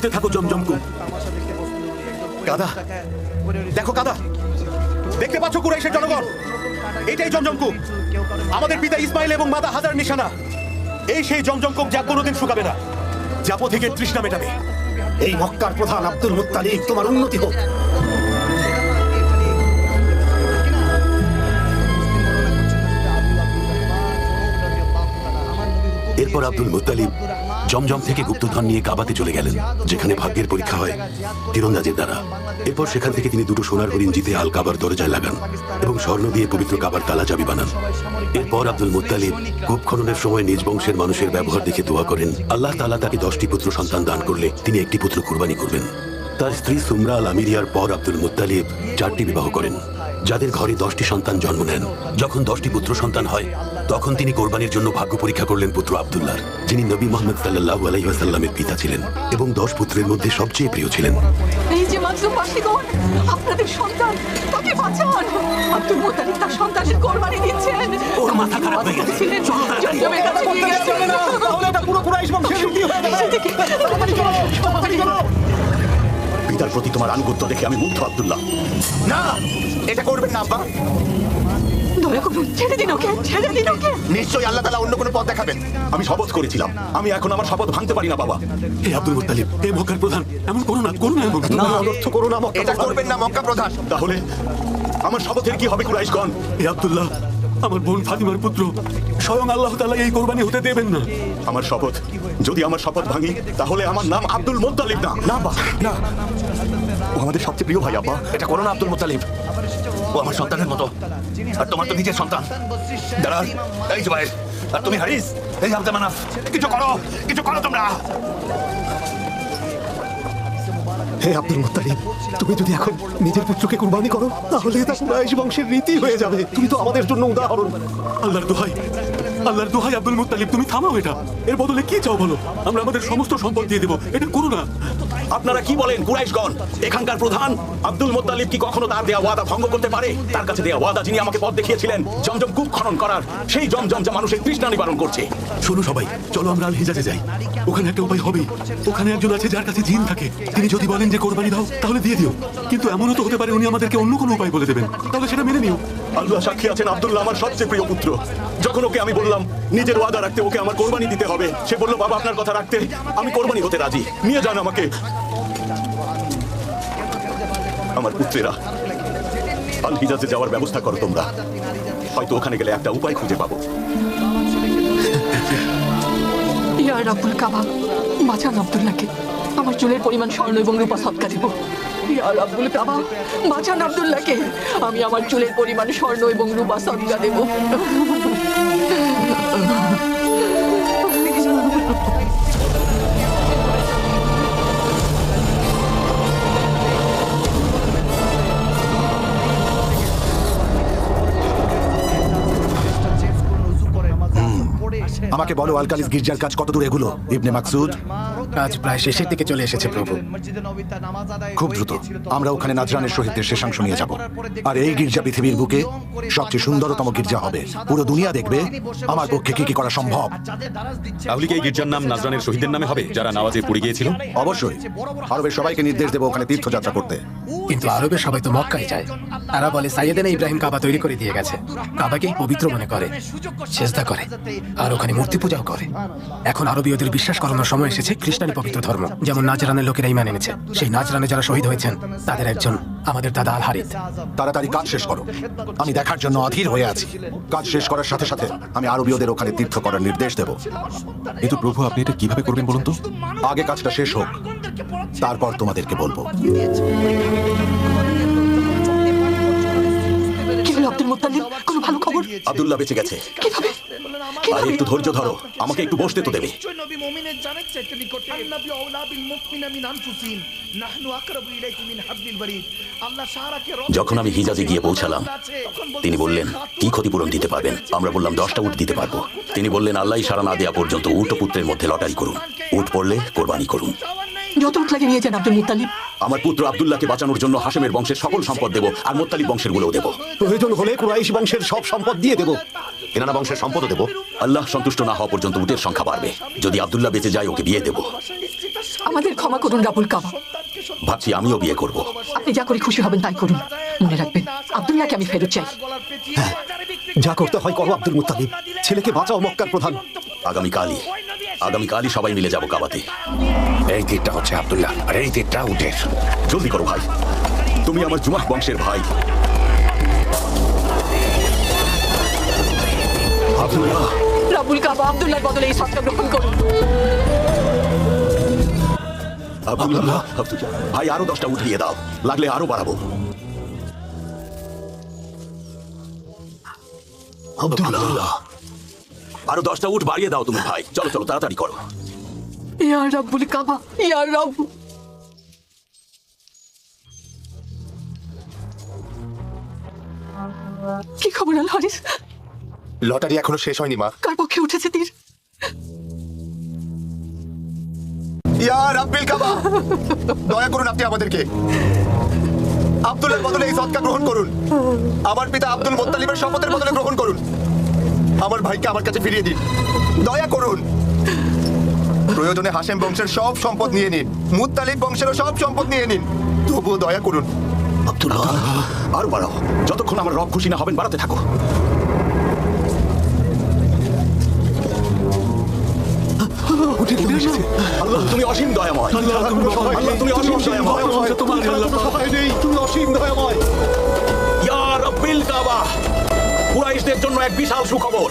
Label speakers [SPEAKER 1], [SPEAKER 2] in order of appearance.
[SPEAKER 1] করতে থাকো জমজমকু
[SPEAKER 2] কাদা দেখো কাদা দেখতে পাচ্ছ কুরাইশের জনগণ? এটাই জমজমকু আমাদের পিতা ইসমাইল এবং মাতা হাজার নিশানা। এই সেই জমজমকূপ যা কোনোদিন শুকাবে না। যাপো থেকে তৃষ্ণা মেটাবে।
[SPEAKER 3] এই মক্কার প্রধান আব্দুল মুত্তালিব, তোমার উন্নতি হোক।
[SPEAKER 1] এরপর আব্দুল মুত্তালিব জমজম থেকে গুপ্তধন নিয়ে কাবাতে চলে গেলেন, যেখানে ভাগ্যের পরীক্ষা হয় তীরন্দাজের দ্বারা। এরপর সেখান থেকে তিনি দুটো সোনার হরিণ জিতে আল কাবার দরজায় লাগান এবং স্বর্ণ দিয়ে পবিত্র কাবার তালা চাবি বানান। এরপর আব্দুল মুত্তালিব কূপ খননের সময় নিজ বংশের মানুষের ব্যবহার দেখে দোয়া করেন, আল্লাহ তাআলা তাকে দশটি পুত্র সন্তান দান করলে তিনি একটি পুত্র কুরবানি করবেন। তার স্ত্রী সুমরা আল আমিরিয়ার পর আব্দুল মুত্তালিব চারটি বিবাহ করেন। যাদের ঘরে দশটি সন্তান জন্ম নেন। যখন দশটি পুত্র সন্তান হয় তখন তিনি কোরবানির জন্য ভাগ্য পরীক্ষা করলেন পুত্র আব্দুল্লাহর যিনি নবী মোহাম্মদ সাল্লাল্লাহু আলাইহি ওয়াসাল্লামের পিতা ছিলেন এবং দশ পুত্রের মধ্যে সবচেয়ে প্রিয় ছিলেন।
[SPEAKER 4] এই যে আপনাদের সন্তান তাকে বাঁচান। আব্দুল মোতালিব তার সন্তানের কোরবানি দিচ্ছেন।
[SPEAKER 1] ওর মাথা খারাপ হয়ে গেছে। চলো তাড়াতাড়ি।
[SPEAKER 2] তাহলে এটা পুরো কুরাইশ বংশের রীতি হয়ে যাবে
[SPEAKER 3] পিতার প্রতি তোমার আনুগত্য দেখে আমি মুগ্ধ আব্দুল্লাহ।
[SPEAKER 2] না এটা করবেন না আব্বা।
[SPEAKER 4] দয়া করুন ছেড়ে দিন ওকে ছেড়ে দিন ওকে।
[SPEAKER 2] নিশ্চয়ই আল্লাহ তাআলা অন্য কোনো পথ দেখাবেন।
[SPEAKER 3] আমি শপথ করেছিলাম। আমি এখন আমার শপথ ভাঙতে পারি না বাবা।
[SPEAKER 1] হে আব্দুল মুত্তালিব হে মক্কার প্রধান এমন করো না করো না এমন
[SPEAKER 3] না অনর্থ করো না
[SPEAKER 2] এটা করবেন না মক্কা প্রধান।
[SPEAKER 3] তাহলে আমার শপথের কি হবে কুরাইশগণ?
[SPEAKER 1] হে আব্দুল্লাহ আমার বোন ফাতিমার পুত্র স্বয়ং আল্লাহ তাআলা এই কোরবানি হতে দেবেন না।
[SPEAKER 3] আমার শপথ যদি আমার শপথ ভাঙি তাহলে আমার নাম আব্দুল মুত্তালিব না।
[SPEAKER 2] না আব্বা না।
[SPEAKER 3] ও আমাদের সবচেয়ে প্রিয় ভাই আব্বা।
[SPEAKER 2] এটা করো না আব্দুল মুতালিব ও আমার সন্তানের মতো। আর তোমার তো নিজের সন্তান। দাঁড়ান এই জুবাইর আর তুমি হারিস? এই আব্দুল মানাফ কিছু করো কিছু করো তোমরা।
[SPEAKER 3] হে আব্দুল মুত্তালিব তুমি যদি এখন নিজের পুত্রকে কুরবানি করো তাহলে এটা কুরাইশ বংশের রীতি হয়ে যাবে। তুমি তো আমাদের জন্য উদাহরণ।
[SPEAKER 1] আল্লাহর দোহাই। আল্লাহর দোহাই আব্দুল মুতালিব তুমি থামাও এটা। এর বদলে কি চাও বলো? আমরা আমাদের সমস্ত সম্পদ দিয়ে দেবো। এটা করো না।
[SPEAKER 3] আপনারা কি বলেন কুরাইশগণ? এখানকার প্রধান আব্দুল মুত্তালিব কি কখনো তার দেয়া ওয়াদা ভঙ্গ করতে পারে? তার কাছে দেয়া ওয়াদা যিনি আমাকে পথ দেখিয়েছিলেন জমজম কূপ খনন করার সেই জমজম যা মানুষের তৃষ্ণা নিবারণ করছে।
[SPEAKER 1] শোনো সবাই চলো আমরা আল হিজাজে যাই। ওখানে একটা উপায় হবেই। ওখানে একজন আছে যার কাছে জিন থাকে। তিনি যদি বলেন যে কোরবানি দাও তাহলে দিয়ে দিও। কিন্তু এমনও তো হতে পারে উনি আমাদেরকে অন্য কোনো উপায় বলে দেবেন। তাহলে সেটা মেনে নিও।
[SPEAKER 3] আল্লাহ সাক্ষী আছেন আব্দুল্লাহ আমার সবচেয়ে প্রিয় পুত্র। যখন ওকে আমি বললাম নিজের ওয়াদা রাখতে ওকে আমার কোরবানি দিতে হবে। সে বলল, বাবা, আপনার কথা রাখতে আমি কোরবানি হতে রাজি। নিয়ে যান আমাকে। আমার পুত্রেরা আল হিজাজে যাওয়ার ব্যবস্থা করো তোমরা। হয়তো ওখানে গেলে একটা উপায় খুঁজে পাবো।
[SPEAKER 4] ইয়া রাব্বুল কাবা বাঁচান আব্দুল্লাহকে। আমার চুলের পরিমাণ স্বর্ণ এবং রূপা সৎকা দেব। আমি আমার চুলের পরিমাণ স্বর্ণ এবং
[SPEAKER 3] আমাকে বলো আলকালিস গির্জার কাজ কত দূর এগুলো? ইবনে মাকসুদ?
[SPEAKER 5] কাজ প্রায় শেষের দিকে চলে এসেছে প্রভু।
[SPEAKER 3] খুব দ্রুত। আমরা ওখানে নাজরানের শহীদদের শেষাংশ নিয়ে যাব। আর এই গির্জা পৃথিবীর বুকে সবচেয়ে সুন্দরতম গির্জা হবে। পুরো দুনিয়া দেখবে আমার পক্ষে কি কি করা সম্ভব।
[SPEAKER 6] তাহলে কি এই গির্জার নাম নাজরানের শহীদদের নামে হবে যারা নামাজে পড়ে গিয়েছিল?
[SPEAKER 3] অবশ্যই। আরবের সবাইকে নির্দেশ দেবো ওখানে তীর্থযাত্রা করতে।
[SPEAKER 5] কিন্তু আরবে সবাই তো মক্কায় যায়। তারা বলে সাইয়েদেনা ইব্রাহিম কাবা তৈরি করে দিয়ে গেছে। কাবাকে পবিত্র মনে করে চেষ্টা করে। আর ওখানে মূর্তি পূজাও করে। এখন আরবীয়দের বিশ্বাস করানোর সময় এসেছে খ্রিস্টানি পবিত্র ধর্ম যেমন নাজরানের লোকেরা ইমান এনেছে। সেই নাজরানে যারা শহীদ হয়েছেন তাদের একজন আমাদের দাদা আল হারিত
[SPEAKER 3] তাড়াতাড়ি কাজ শেষ করো। আমি দেখার জন্য অধীর হয়ে আছি। কাজ শেষ করার সাথে সাথে আমি আরবীয়দের ওখানে তীর্থ করার নির্দেশ দেব।
[SPEAKER 6] কিন্তু প্রভু আপনি এটা কীভাবে করবেন বলুন তো?
[SPEAKER 3] আগে কাজটা শেষ হোক তারপর তোমাদেরকে বলব।
[SPEAKER 4] কি হলো আব্দুল মুত্তালিব? কোনো ভালো খবর?
[SPEAKER 3] আব্দুল্লাহ বেঁচে গেছে।
[SPEAKER 4] কীভাবে?
[SPEAKER 3] আর একটু ধৈর্য ধরো। আমাকে একটু বসতে তো দেবে।
[SPEAKER 7] মুমিনের জানের চাইতে নিকটে আন্নাবি আউলা বিল মুমিনা মিন আনফুসিহিম নাহনু আকরাবু ইলাইহি মিন হাবলিল বারিদ আল্লাহ সারাকে
[SPEAKER 8] যখন আমি হিজাজে গিয়ে পৌঁছালাম তিনি বললেন কি ক্ষতিপূরণ দিতে পারবেন? আমরা বললাম দশটা উট দিতে পারব। তিনি বললেন আল্লাহ সারা না দেওয়া পর্যন্ত উট পুত্রের মধ্যে লটারি করুন। উট পড়লে কোরবানি করুন।
[SPEAKER 4] যত উঠ লাগে নিয়ে যান আব্দুল মুত্তালিব।
[SPEAKER 3] আমার পুত্র আব্দুল্লাহকে বাঁচানোর জন্য হাশেমের বংশের সকল সম্পদ দেব আর মোত্তালিব বংশের গুলোও দেব। প্রয়োজন হলে কুরাইশ বংশের সব সম্পদ দিয়ে দেব। কেনানা বংশের সম্পদও দেব। আল্লাহ সন্তুষ্ট না হওয়া পর্যন্ত উটের সংখ্যা বাড়বে। যদি আবদুল্লাহ বেঁচে যায় ওকে বিয়ে দেব।
[SPEAKER 4] আমাদের ক্ষমা করুন রাবুল কাবা
[SPEAKER 8] ভাবছি আমিও বিয়ে করব।
[SPEAKER 4] আপনি যা করে খুশি হবেন তাই করুন। মনে রাখবেন আব্দুল্লাহকে আমি ফেরত চাই।
[SPEAKER 2] যা করতে হয় করো আব্দুল মুত্তালিব। ছেলেকে বাঁচাও মক্কার প্রধান।
[SPEAKER 8] আগামীকালই আগামীকালই সবাই মিলে যাব কাবাতে।
[SPEAKER 1] এই তীরটা হচ্ছে আবদুল্লাহ আর এই তীরটা উঠের
[SPEAKER 3] জলদি করো ভাই। তুমি আমার জুমাহ বংশের ভাই। আব্দুল্লাহ
[SPEAKER 4] রাবুল কাবা আব্দুল্লাহর বদলে এই সৎকা গ্রহণ করুন
[SPEAKER 3] আব্দুল্লাহ আব্দুল্লাহ ভাই আরও দশটা উঠ দিয়ে দাও। লাগলে আরও বাড়াবো। আব্দুল্লাহ। আরও দশটা উঠ বাড়িয়ে দাও তুমি ভাই। চলো চলো তাড়াতাড়ি করো।
[SPEAKER 4] ইয়া রাব্বুল কাবা ইয়া রাব কি খবর আল হারিস
[SPEAKER 2] লটারি এখনও শেষ হয়নি মা।
[SPEAKER 4] কার পক্ষে উঠেছে তীর?
[SPEAKER 2] ইয়া রাব্বিল কাবা দয়া করুন আপনি আমাদেরকে। আব্দুলের বদলে এই সৎকা গ্রহণ করুন। আমার পিতা আব্দুল মোত্তালিবের শপথের বদলে গ্রহণ করুন। আমার ভাইকে আমার কাছে ফিরিয়ে দিন। দয়া করুন। প্রয়োজনে হাসেম বংশের সব সম্পদ নিয়ে নিন। মুত্তালিব বংশেরও সব সম্পদ নিয়ে নিন। তবুও দয়া করুন।
[SPEAKER 3] আব্দুল্লাহ আরও বাড়াও। যতক্ষণ আমার রব খুশি না হবেন বাড়াতে থাকো। আল্লাহ তুমি অসীম দয়াময়। আল্লাহ তুমি অসীম দয়াময়।
[SPEAKER 2] অসীম দয়াময়।
[SPEAKER 3] রাব্বিল কাবা। কুরাইশদের জন্য এক বিশাল সুখবর।